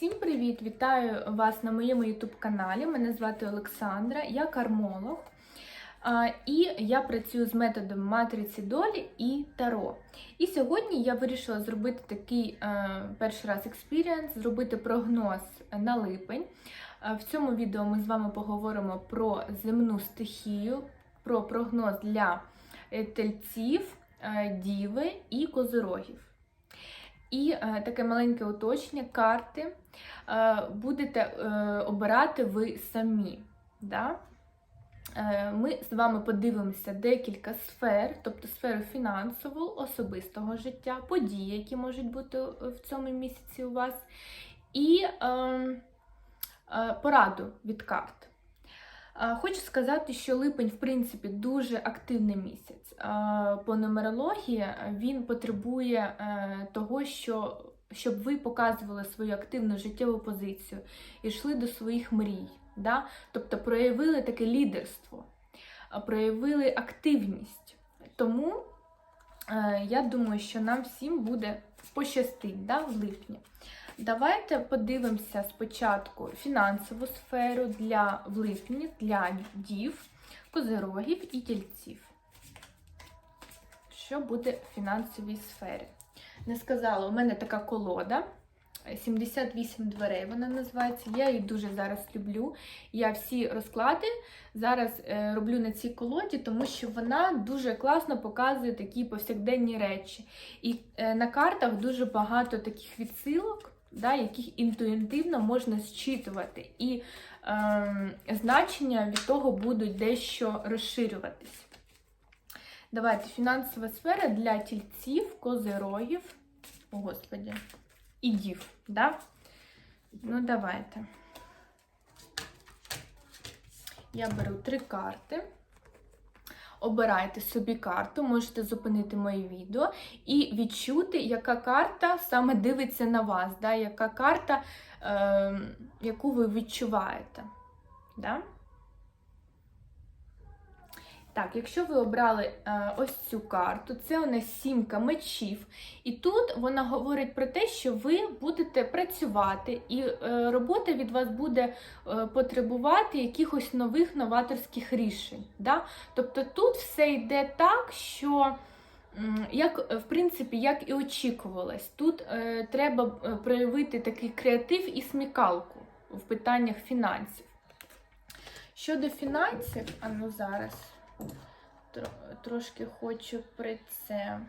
Всім привіт! Вітаю вас на моєму YouTube каналі. Мене звати Олександра, я кармолог. І я працюю з методом матриці долі і таро. І сьогодні я вирішила зробити такий е, перший раз експірієнс, зробити прогноз на липень. В цьому відео ми з вами поговоримо про земну стихію, про прогноз для е, тельців, е, діви і козирогів. І е, таке маленьке уточнення карти е, будете е, обирати ви самі. Да? Е, ми з вами подивимося декілька сфер, тобто сферу фінансового, особистого життя, події, які можуть бути в цьому місяці у вас, і е, е, пораду від карт. Е, Хочу сказати, що липень, в принципі, дуже активний місяць. Е, По нумерології він потребує е, того, що, щоб ви показували свою активну життєву позицію і йшли до своїх мрій. Да? Тобто проявили таке лідерство, е, проявили активність. Тому е, я думаю, що нам всім буде пощастить да, в липні. Давайте подивимося спочатку фінансову сферу для в для дів, козирогів і тільців. Що буде в фінансовій сфері? Не сказала, у мене така колода. 78 дверей вона називається. Я її дуже зараз люблю. Я всі розклади зараз е, роблю на цій колоді, тому що вона дуже класно показує такі повсякденні речі. І е, на картах дуже багато таких відсилок, да, яких інтуїтивно можна зчитувати. І е, значення від того будуть дещо розширюватись. Давайте фінансова сфера для тільців, козирогів. О, Господі і дів, да? Ну, давайте. Я беру три карти. Обирайте собі карту, можете зупинити моє відео і відчути, яка карта саме дивиться на вас, да? яка карта, е, яку ви відчуваєте. Да? Так, якщо ви обрали е, ось цю карту, це у нас сімка мечів. І тут вона говорить про те, що ви будете працювати, і е, робота від вас буде е, потребувати якихось нових новаторських рішень. Да? Тобто тут все йде так, що. Як, в принципі, як і очікувалось, тут е, треба проявити такий креатив і смікалку в питаннях фінансів. Щодо фінансів, а ну зараз трошки хочу про це.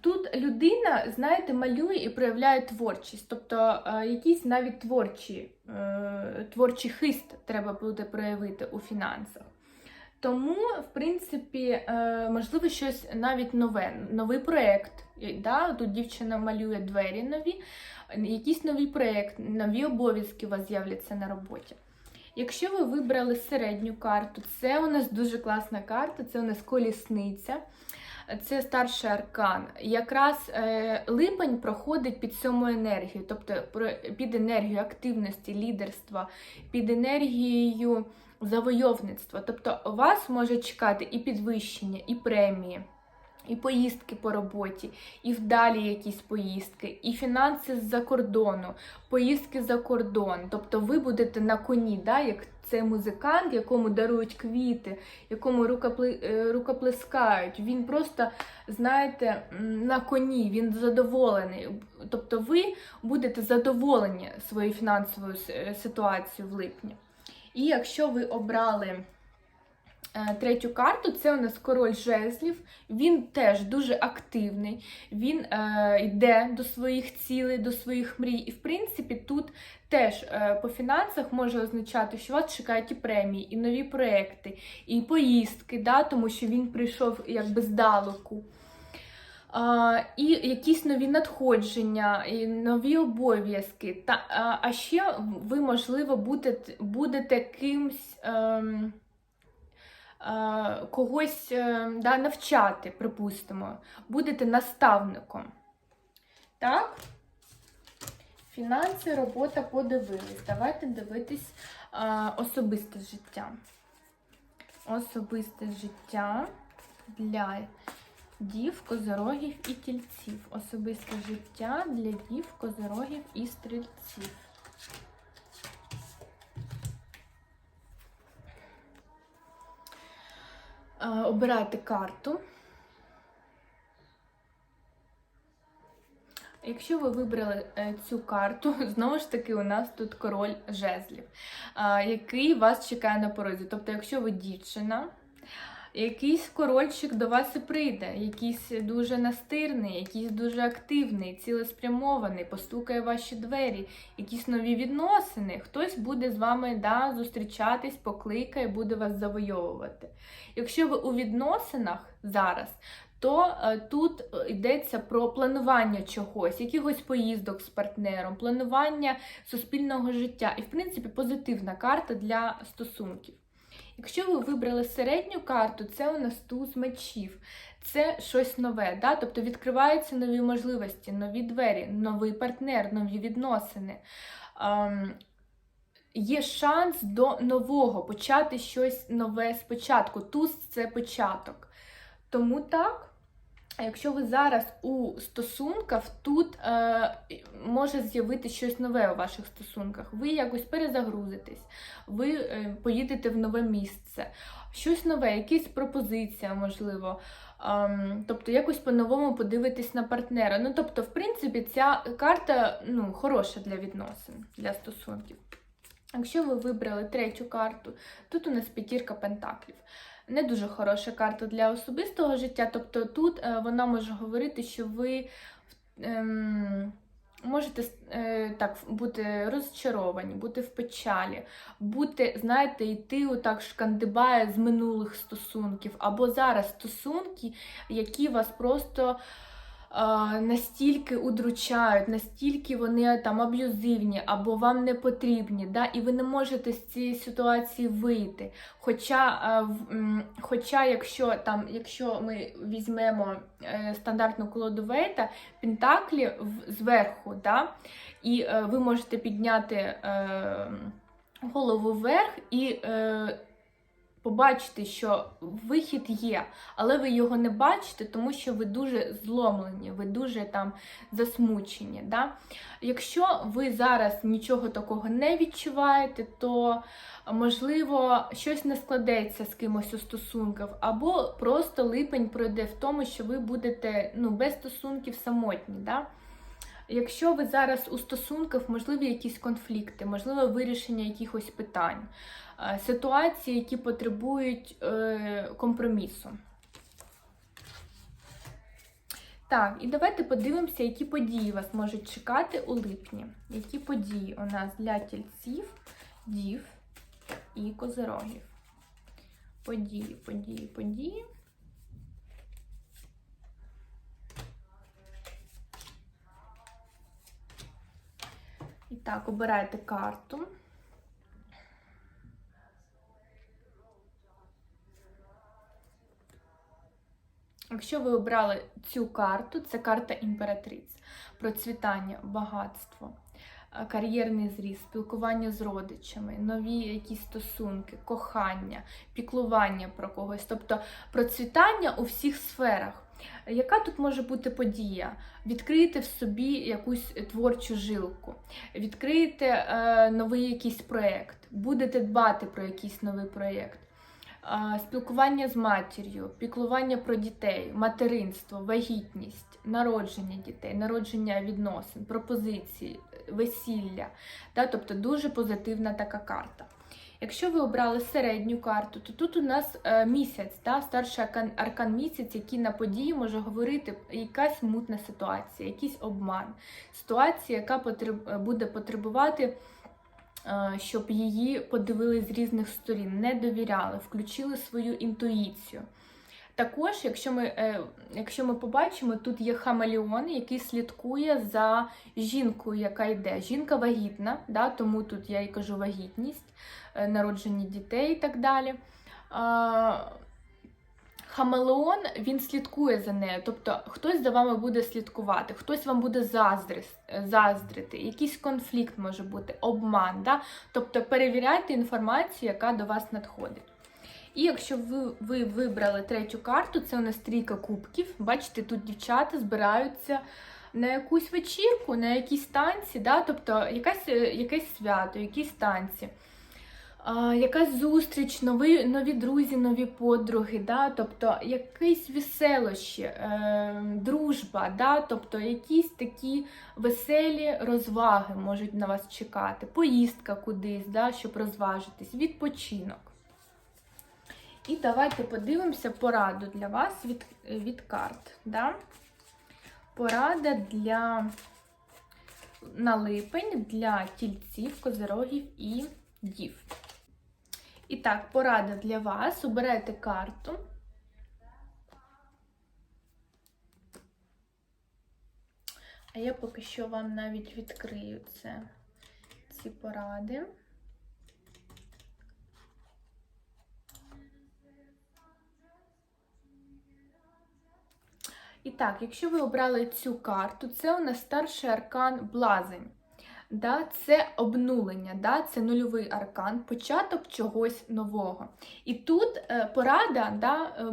Тут людина, знаєте, малює і проявляє творчість, тобто якийсь навіть творчий, е, творчий хист треба буде проявити у фінансах. Тому, в принципі, е, можливо, щось навіть нове, новий проєкт. Да? Тут дівчина малює двері нові, якийсь новий проєкт, нові обов'язки у вас з'являться на роботі. Якщо ви вибрали середню карту, це у нас дуже класна карта, це у нас колісниця, це старший аркан. Якраз е, липень проходить під сьому енергію, тобто під енергію активності, лідерства, під енергією завойовництва. Тобто вас може чекати і підвищення, і премії. І поїздки по роботі, і вдалі якісь поїздки, і фінанси з-за кордону, поїздки за кордон. Тобто ви будете на коні, да, як цей музикант, якому дарують квіти, якому рукопли... рукоплескають. Він просто, знаєте, на коні, він задоволений. Тобто ви будете задоволені своєю фінансовою ситуацією в липні. І якщо ви обрали. Третю карту це у нас король жезлів. Він теж дуже активний, він е, йде до своїх цілей, до своїх мрій. І, в принципі, тут теж е, по фінансах може означати, що вас чекають і премії, і нові проекти, і поїздки, да, тому що він прийшов якби здалеку. Uh, і якісь нові надходження, і нові обов'язки. Та, uh, А ще ви, можливо, будете будете кимсь. Um, когось да, навчати, припустимо, будете наставником. Так? Фінанси, робота подивились. Давайте дивитись а, особисте життя. Особисте життя для Дів, козорогів і тільців. Особисте життя для дів, козорогів і стрільців. Е, Обирайте карту. Якщо ви вибрали е, цю карту, знову ж таки, у нас тут король жезлів, е, який вас чекає на порозі. Тобто, якщо ви дівчина, якийсь корольчик до вас і прийде, якийсь дуже настирний, якийсь дуже активний, цілеспрямований, постукає ваші двері, якісь нові відносини. Хтось буде з вами да, зустрічатись, покликає, буде вас завойовувати. Якщо ви у відносинах зараз, то е, тут е, йдеться про планування чогось, якихось поїздок з партнером, планування суспільного життя. І, в принципі, позитивна карта для стосунків. Якщо ви вибрали середню карту, це у нас туз мечів. Це щось нове, да? тобто відкриваються нові можливості, нові двері, новий партнер, нові відносини. Ем, є шанс до нового, почати щось нове спочатку. Туз це початок. Тому так. Якщо ви зараз у стосунках, тут е, може з'явитися щось нове у ваших стосунках. Ви якось перезагрузитесь, ви е, поїдете в нове місце, щось нове, якась пропозиція, можливо. Ем, тобто якось по-новому подивитись на партнера. Ну, тобто, в принципі, ця карта ну, хороша для відносин, для стосунків. Якщо ви вибрали третю карту, тут у нас п'ятірка пентаклів не дуже хороша карта для особистого життя. Тобто тут е, вона може говорити, що ви ем, можете е, так бути розчаровані, бути в печалі, бути, знаєте, йти отак шкандибає з минулих стосунків, або зараз стосунки, які вас просто настільки удручають, настільки вони там аб'юзивні або вам не потрібні, да, і ви не можете з цієї ситуації вийти. Хоча, хоча якщо там, якщо ми візьмемо е, стандартну колоду Вейта, Пентаклі зверху, да, і е, ви можете підняти е, голову вверх і побачити, що вихід є, але ви його не бачите, тому що ви дуже зломлені, ви дуже там засмучені. Да? Якщо ви зараз нічого такого не відчуваєте, то можливо щось не складеться з кимось у стосунках, або просто липень пройде в тому, що ви будете ну, без стосунків самотні. Да? Якщо ви зараз у стосунках, можливі якісь конфлікти, можливо, вирішення якихось питань, е, ситуації, які потребують е, компромісу. Так, і давайте подивимося, які події вас можуть чекати у липні. Які події у нас для тільців, дів і козирогів. Події, події, події. Так, обирайте карту. Якщо ви обрали цю карту, це карта імператриць, процвітання, багатство, кар'єрний зріст, спілкування з родичами, нові якісь стосунки, кохання, піклування про когось, тобто процвітання у всіх сферах. Яка тут може бути подія? Відкрийте в собі якусь творчу жилку, відкрийте е, новий якийсь проєкт, будете дбати про якийсь новий проєкт, е, спілкування з матір'ю, піклування про дітей, материнство, вагітність, народження дітей, народження відносин, пропозиції, весілля. Да? Тобто дуже позитивна така карта. Якщо ви обрали середню карту, то тут у нас е, місяць, да, старший аркан, аркан місяць, який на події може говорити якась мутна ситуація, якийсь обман, ситуація, яка потреб, буде потребувати. Е, щоб її подивили з різних сторін, не довіряли, включили свою інтуїцію. Також, якщо ми е, якщо ми побачимо, тут є хамелеон, який слідкує за жінкою, яка йде. Жінка вагітна, да, тому тут я і кажу вагітність, е, народження дітей і так далі. Хамелеон він слідкує за нею, тобто хтось за вами буде слідкувати, хтось вам буде заздрити, якийсь конфлікт може бути, обман. Да? Тобто перевіряйте інформацію, яка до вас надходить. І якщо ви, ви вибрали третю карту, це у нас трійка кубків. Бачите, тут дівчата збираються на якусь вечірку, на якісь танці, да? тобто якась, е, якесь свято, якісь танці. Якась зустріч, нові, нові друзі, нові подруги, да? тобто якісь веселощі, е, дружба, да? тобто якісь такі веселі розваги можуть на вас чекати, поїздка кудись, да? щоб розважитись, відпочинок. І давайте подивимося пораду для вас від, від карт. Да? Порада для на липень для тільців, козирогів і дів. І так, порада для вас. Обирайте карту. А я поки що вам навіть відкрию це, ці поради. І так, якщо ви обрали цю карту, це у нас старший аркан Блазень. Да, Це обнулення, да, це нульовий аркан, початок чогось нового. І тут е, порада да, е,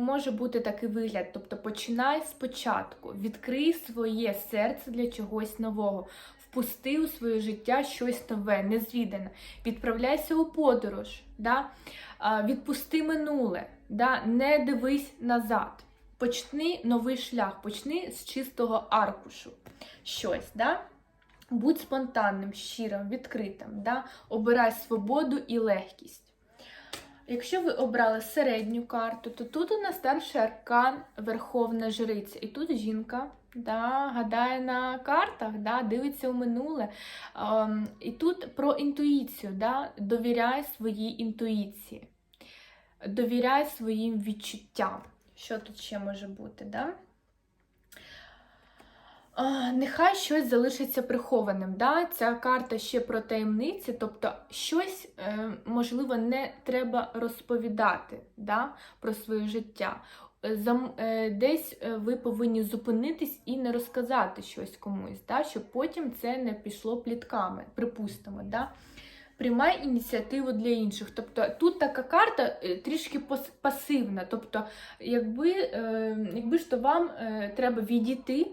може бути такий вигляд, тобто починай спочатку, відкрий своє серце для чогось нового, впусти у своє життя щось нове, незвідане, відправляйся у подорож, да, відпусти минуле, да, не дивись назад. Почни новий шлях, почни з чистого аркушу. Щось, да? Будь спонтанним, щирим, відкритим, да? обирай свободу і легкість. Якщо ви обрали середню карту, то тут у нас старший аркан Верховна Жриця. І тут жінка да, гадає на картах, да, дивиться у минуле. Ем, і тут про інтуїцію, да, довіряй своїй інтуїції, довіряй своїм відчуттям. Що тут ще може бути, да? Нехай щось залишиться прихованим. Да? Ця карта ще про таємниці, тобто щось, е, можливо, не треба розповідати да? про своє життя. Е, десь е, ви повинні зупинитись і не розказати щось комусь, да? щоб потім це не пішло плітками, припустимо. Да? приймай ініціативу для інших. Тобто тут така карта трішки пасивна. Тобто, якби якби ж то вам треба відійти,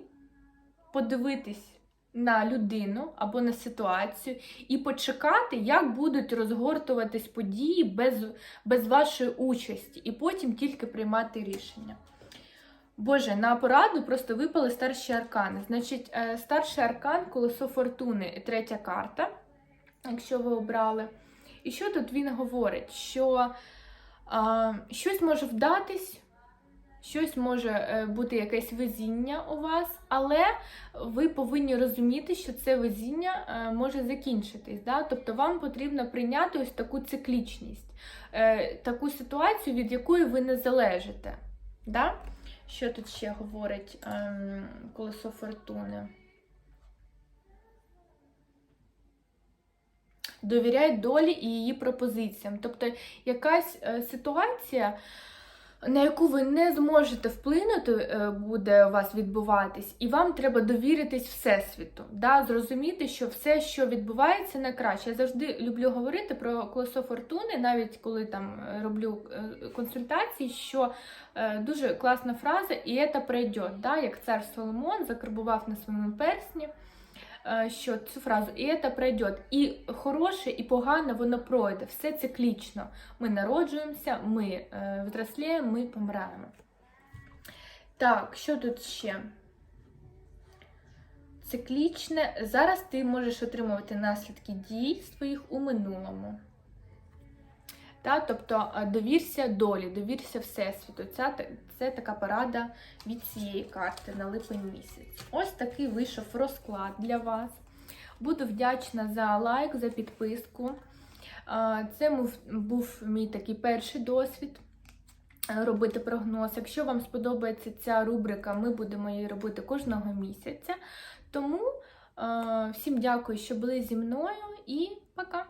подивитись на людину або на ситуацію і почекати, як будуть розгортуватись події без, без вашої участі, і потім тільки приймати рішення. Боже, на пораду просто випали старші аркани. Значить, старший аркан колесо фортуни, третя карта якщо ви обрали. І що тут він говорить? Що а, щось може вдатись, щось може е, бути якесь везіння у вас, але ви повинні розуміти, що це везіння е, може закінчитись. Да? Тобто вам потрібно прийняти ось таку циклічність, е, таку ситуацію, від якої ви не залежите. Да? Що тут ще говорить ем, колесо фортуни? довіряй долі і її пропозиціям. Тобто якась ситуація. На яку ви не зможете вплинути, е, буде у вас відбуватись, і вам треба довіритись Всесвіту, да? зрозуміти, що все, що відбувається, на краще. Я завжди люблю говорити про колесо фортуни, навіть коли там е, роблю консультації, що дуже класна фраза, і це пройде, да? як цар Соломон закарбував на своєму персні. Е, що цю фразу і це пройде. І хороше, і погане воно пройде. Все циклічно. Ми народжуємося, ми е, взросліємо, ми помираємо. Так, що тут ще? Циклічне. Зараз ти можеш отримувати наслідки дій своїх у минулому. Та, Тобто е, довірся долі, довірся Всесвіту. Це, це така порада від цієї карти на липень місяць. Ось такий вийшов розклад для вас. Буду вдячна за лайк, за підписку. Е, це був мій такий перший досвід е, робити прогноз. Якщо вам сподобається ця рубрика, ми будемо її робити кожного місяця. Тому всім дякую, що були зі мною, і пока!